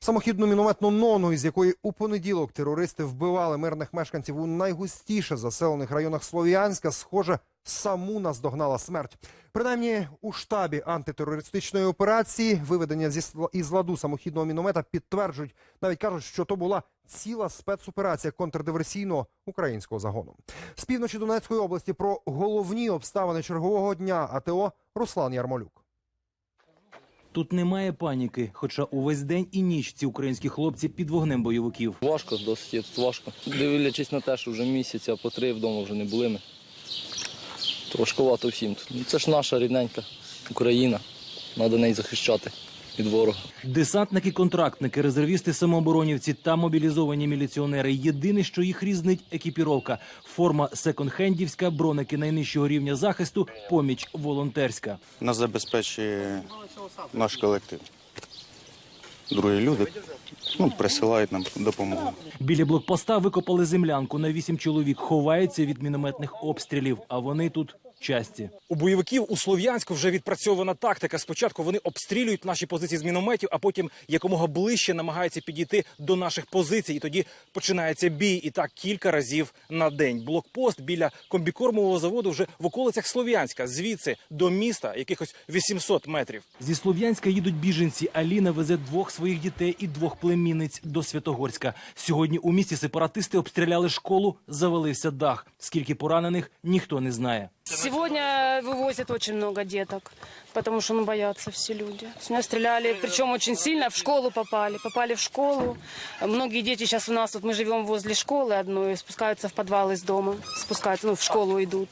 Самохідну мінометну нону, із якої у понеділок терористи вбивали мирних мешканців у найгустіше заселених районах Слов'янська, схоже, саму наздогнала смерть. Принаймні у штабі антитерористичної операції виведення зі із ладу самохідного міномета підтверджують, навіть кажуть, що то була ціла спецоперація контрдиверсійного українського загону. З півночі Донецької області про головні обставини чергового дня АТО Руслан Ярмолюк. Тут немає паніки, хоча увесь день і ніч ці українські хлопці під вогнем бойовиків. Важко, досить тут важко. Дивлячись на те, що вже місяця по три вдома вже не були ми. То важкувато всім. Ну, Це ж наша рідненька Україна. Треба неї захищати від ворога. Десантники, контрактники, резервісти, самооборонівці та мобілізовані міліціонери. Єдине, що їх різнить екіпіровка. Форма секонд-хендівська, броники найнижчого рівня захисту, поміч волонтерська. Нас забезпечує наш колектив. Другі люди ну, присилають нам допомогу. Біля блокпоста викопали землянку на вісім чоловік. Ховаються від мінометних обстрілів, а вони тут часті. У бойовиків у Слов'янську вже відпрацьована тактика. Спочатку вони обстрілюють наші позиції з мінометів, а потім якомога ближче намагаються підійти до наших позицій. І тоді починається бій. І так кілька разів на день. Блокпост біля комбікормового заводу вже в околицях Слов'янська, звідси до міста якихось 800 метрів. Зі Слов'янська їдуть біженці. Аліна везе двох своїх дітей і двох племінниць до Святогорська. Сьогодні у місті сепаратисти обстріляли школу, завалився дах. Скільки поранених ніхто не знає. Сегодня вывозят очень много деток, потому что ну, боятся все люди. Сегодня стреляли, причем очень сильно, в школу попали. Попали в школу. Многие дети сейчас у нас, вот мы живем возле школы одной, спускаются в подвал из дома, спускаются, ну, в школу идут.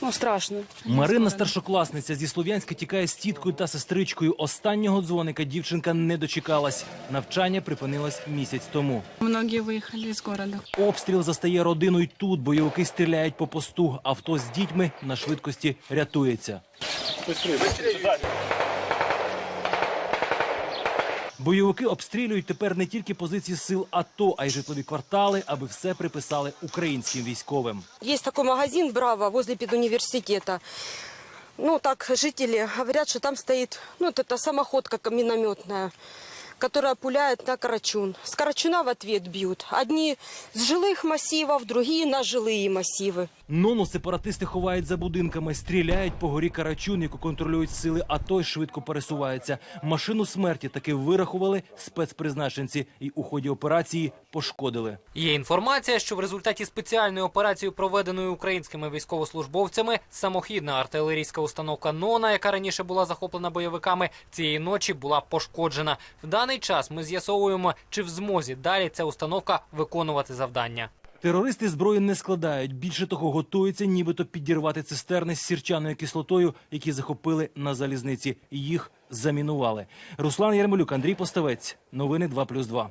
Ну, страшно. Марина, старшокласниця зі Слов'янська, тікає з тіткою та сестричкою. Останнього дзвоника дівчинка не дочекалась. Навчання припинилось місяць тому. Многие выехали из города. Обстріл застає родину й тут. Бойовики стріляють по посту. Авто з дітьми на швидкості рятується. Бойовики обстрілюють тепер не тільки позиції сил АТО, а й житлові квартали, аби все приписали українським військовим. Есть такой магазин «Браво» возле педуниверситета. Ну, так жители говорят, что там стоит, ну, эта самоходка минометная, которая пуляет на Карачун. С Карачуна в ответ бьют. Одни с жилых массивов, другие на жилые массивы. Нону сепаратисти ховають за будинками, стріляють по горі Карачун, яку контролюють сили АТО й швидко пересуваються. Машину смерті таки вирахували спецпризначенці і у ході операції пошкодили. Є інформація, що в результаті спеціальної операції, проведеної українськими військовослужбовцями, самохідна артилерійська установка Нона, яка раніше була захоплена бойовиками, цієї ночі була пошкоджена. В даний час ми з'ясовуємо, чи в змозі далі ця установка виконувати завдання. Терористи зброї не складають. Більше того, готуються нібито підірвати цистерни з сірчаною кислотою, які захопили на залізниці. Їх замінували. Руслан Ярмолюк, Андрій Поставець. Новини 2+,2.